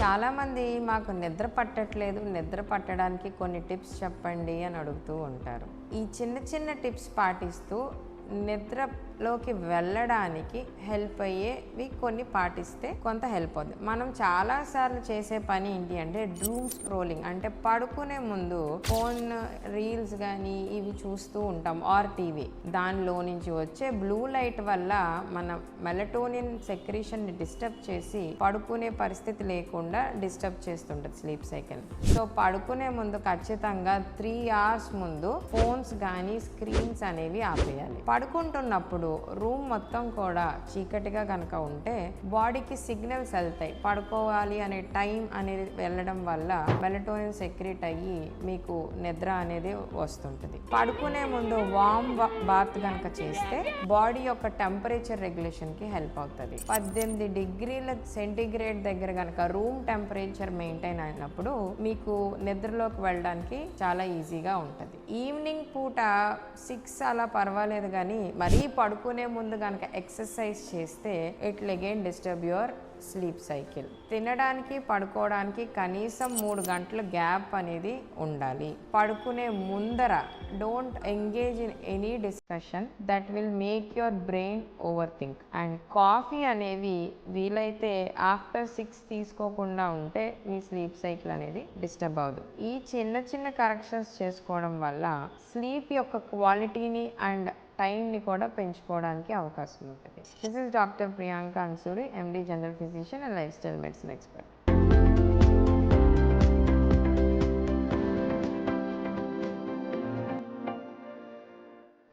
చాలామంది మాకు నిద్ర పట్టట్లేదు నిద్ర పట్టడానికి కొన్ని టిప్స్ చెప్పండి అని అడుగుతూ ఉంటారు. ఈ చిన్న చిన్న టిప్స్ పాటిస్తూ నిద్ర లోకి వెళ్ళడానికి హెల్ప్ అయ్యేవి కొన్ని పాటిస్తే కొంత హెల్ప్ అవుతుంది మనం చాలాసార్లు చేసే పని ఏంటి అంటే డ్రూమ్ స్క్రోలింగ్ అంటే పడుకునే ముందు ఫోన్ రీల్స్ కానీ ఇవి చూస్తూ ఉంటాం. ఆర్ టీవీ దానిలో నుంచి వచ్చే బ్లూ లైట్ వల్ల మన మెలటోనిన్ సెక్రీషన్ని డిస్టర్బ్ చేసి పడుకునే పరిస్థితి లేకుండా డిస్టర్బ్ చేస్తుంటుంది స్లీప్ సైకిల్ సో పడుకునే ముందు ఖచ్చితంగా త్రీ అవర్స్ ముందు ఫోన్స్ కానీ స్క్రీన్స్ అనేవి ఆపేయాలి. పడుకుంటున్నప్పుడు రూమ్ మొత్తం కూడా చీకటిగా కనుక ఉంటే బాడీకి సిగ్నల్స్ వెళ్తాయి. పడుకోవాలి అనే టైం అనేది వెళ్ళడం వల్ల మెలటోనిన్ సెక్రెట్ అయ్యి మీకు నిద్ర అనేది వస్తుంటుంది. పడుకునే ముందు వామ్ బాత్ కనుక చేస్తే బాడీ యొక్క టెంపరేచర్ రెగ్యులేషన్కి హెల్ప్ అవుతుంది. పద్దెనిమిది డిగ్రీల సెంటిగ్రేడ్ దగ్గర కనుక రూమ్ టెంపరేచర్ మెయింటైన్ అయినప్పుడు మీకు నిద్రలోకి వెళ్ళడానికి చాలా ఈజీగా ఉంటుంది. ఈవినింగ్ పూట సిక్స్ అలా పర్వాలేదు కానీ మరీ పడుకునే ముందు కనుక ఎక్సర్సైజ్ చేస్తే it again disturb your sleep cycle. తినడానికి పడుకోవడానికి కనీసం మూడు గంటల గ్యాప్ అనేది ఉండాలి. పడుకునే ముందర don't engage in any discussion that will make your brain over think and coffee అనేవి వీలైతే ఆఫ్టర్ సిక్స్ తీసుకోకుండా ఉంటే మీ స్లీప్ సైకిల్ అనేది డిస్టర్బ్ అవ్వదు. ఈ చిన్న చిన్న కరెక్షన్స్ చేసుకోవడం వల్ల స్లీప్ యొక్క క్వాలిటీని అండ్ టైంని కూడా పెంచుకోవడానికి అవకాశం ఉంటుంది. This is doctor Priyanka Ansuri MD general physician and lifestyle medicine expert